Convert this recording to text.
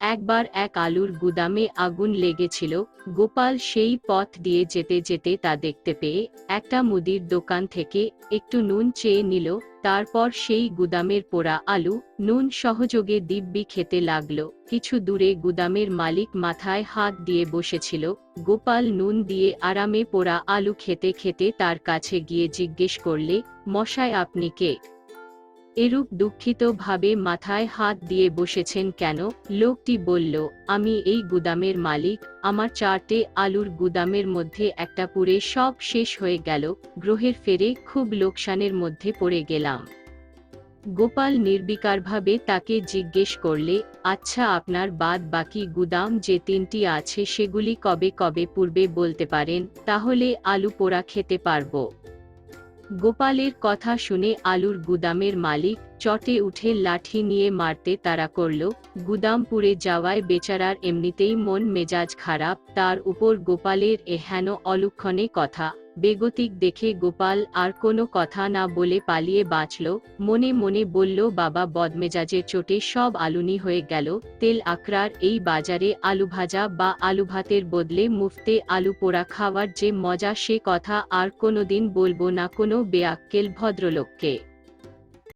একবার এক আলুর গুদামে আগুন লেগেছিল, গোপাল সেই পথ দিয়ে যেতে যেতে তা দেখতে পেয়ে একটা মুদির দোকান থেকে একটু নুন চেয়ে নিল, তারপর সেই গুদামের পোড়া আলু, নুন সহযোগে দিব্যি খেতে লাগল। কিছু দূরে গুদামের মালিক মাথায় হাত দিয়ে বসেছিল, গোপাল নুন দিয়ে আরামে পোড়া আলু খেতে খেতে তার কাছে গিয়ে জিজ্ঞেস করলে মশায় আপনি কে? এরূপ দুঃখিত ভাবে মাথায় হাত দিয়ে বসেছেন কেন? লোকটি বলল, আমি এই গুদামের মালিক, আমার চারটে আলুর গুদামের মধ্যে একটা পুরে সব শেষ হয়ে গেল, গ্রহের ফেরে খুব লোকসানের মধ্যে পড়ে গেলাম। গোপাল নির্বিকারভাবে তাকে জিজ্ঞেস করলে আচ্ছা আপনার বাদ বাকি গুদাম যে তিনটি আছে সেগুলি কবে কবে পূর্বে বলতে পারেন, তাহলে আলু পোড়া খেতে পারব। গোপালের কথা শুনে আলুর গুদামের মালিক চটে উঠে লাঠি নিয়ে মারতে তারা করল। গুদামপুরে যাওয়ায় বেচারার এমনিতেই মন মেজাজ খারাপ, তার উপর গোপালের এহেন অলুক্ষণে কথা। বেগতিক দেখে গোপাল আর কোনো কথা না বলে পালিয়ে বাঁচল, মনে মনে বলল, বাবা, বদমেজাজের চোটে সব আলুনি হয়ে গেল, তেল আকরার এই বাজারে আলু ভাজা বা আলু ভাতের বদলে মুফতে আলু পোড়া খাওয়ার যে মজা সে কথা আর কোনোদিন বলব না কোনো বেয়াক্কেল ভদ্রলোককে।